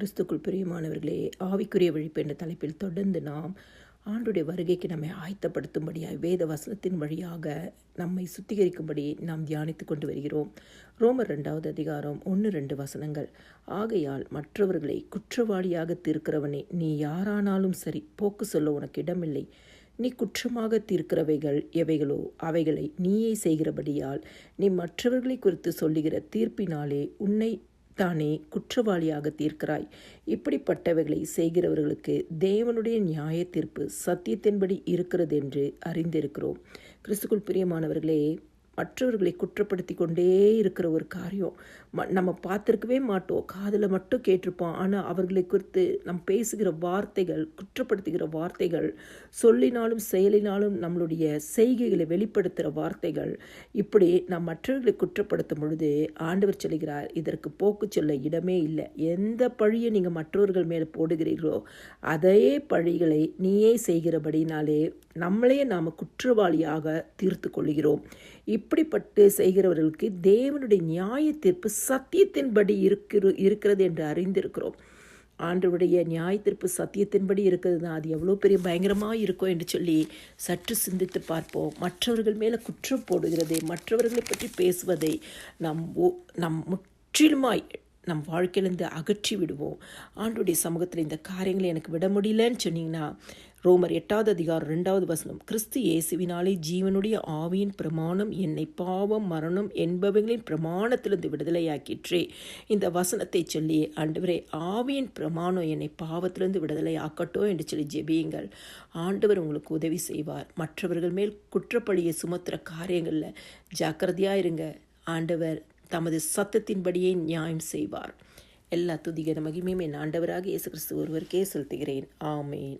கிறிஸ்துக்குள் பிரியமானவர்களே ஆவிக்குரிய விழிப்பு என்ற தலைப்பில் தொடர்ந்து நாம் ஆண்டுடைய வருகைக்கு நம்மை ஆயத்தப்படுத்தும்படியாய் வேத வசனத்தின் வழியாக நம்மை சுத்திகரிக்கும்படி நாம் தியானித்து கொண்டு வருகிறோம். ரோமர் ரெண்டாவது அதிகாரம் ஒன்று ரெண்டு வசனங்கள். ஆகையால் மற்றவர்களை குற்றவாளியாக தீர்க்கிறவனே நீ யாரானாலும் சரி போக்கு சொல்ல உனக்கு இடமில்லை. நீ குற்றமாக தீர்க்கிறவைகள் எவைகளோ அவைகளை நீயே செய்கிறபடியால் நீ மற்றவர்களை குறித்து சொல்லுகிற தீர்ப்பினாலே உன்னை தானே குற்றவாளியாக தீர்க்கிறாய். இப்படிப்பட்டவைகளை செய்கிறவர்களுக்கு தேவனுடைய நியாய தீர்ப்பு சத்தியத்தின்படி இருக்கிறது என்று அறிந்திருக்கிறோம். கிறிஸ்துக்குள் பிரியமானவர்களே மற்றவர்களை குற்றப்படுத்தி கொண்டே இருக்கிற ஒரு காரியம். ம நம்ம பார்த்துருக்கவே மாட்டோம். காதில் மட்டும் கேட்டிருப்போம். ஆனால் அவர்களை குறித்து நம் பேசுகிற வார்த்தைகள் குற்றப்படுத்துகிற வார்த்தைகள் சொல்லினாலும் செயலினாலும் நம்மளுடைய செய்கைகளை வெளிப்படுத்துகிற வார்த்தைகள் இப்படி நம் மற்றவர்களை குற்றப்படுத்தும் பொழுது ஆண்டவர் சொல்கிறார் இதற்கு போக்கு சொல்ல இடமே இல்லை. எந்த பழியை நீங்கள் மற்றவர்கள் மேலே போடுகிறீர்களோ அதே பழிகளை நீயே செய்கிறபடினாலே நம்மளே நாம் குற்றவாளியாக தீர்த்து கொள்கிறோம் இப்படிப்பட்டு செய்கிறவர்களுக்கு தேவனுடைய நியாய தீர்ப்பு சத்தியத்தின்படி இருக்கிற இருக்கிறது என்று அறிந்திருக்கிறோம். ஆண்டவருடைய நியாய தீர்ப்பு சத்தியத்தின்படி இருக்கிறது தான் அது எவ்வளோ பெரிய பயங்கரமாக இருக்கும் என்று சொல்லி சற்று சிந்தித்து பார்ப்போம். மற்றவர்கள் மேலே குற்றம் போடுகிறதை மற்றவர்களை பற்றி பேசுவதை நம் நம் முற்றிலுமாய் நம் வாழ்க்கையிலேருந்து அகற்றி விடுவோம் ஆண்டுடைய சமூகத்தில் இந்த காரியங்களை எனக்கு விட முடியலன்னு சொன்னீங்கன்னா ரோமர் எட்டாவது அதிகாரம் ரெண்டாவது வசனம். கிறிஸ்து இயேசுவினாலே ஜீவனுடைய ஆவியின் பிரமாணம் என்னை பாவம் மரணம் என்பவைகளின் பிரமாணத்திலிருந்து விடுதலையாக்கிற்றே. இந்த வசனத்தை சொல்லி ஆண்டவரே ஆவியின் பிரமாணம் என்னை பாவத்திலிருந்து விடுதலை ஆக்கட்டும் என்று சொல்லி ஜெபியுங்கள். ஆண்டவர் உங்களுக்கு உதவி செய்வார். மற்றவர்கள் மேல் குற்றப்பழியை சுமத்துற காரியங்களில் ஜாக்கிரதையாக இருங்க. ஆண்டவர் தமது சத்தத்தின்படியே நியாயம் செய்வார். எல்லா துதிகர மகிமையும் என் ஆண்டவராக இயேசு கிறிஸ்து ஒருவருக்கே செலுத்துகிறேன். ஆமேன்.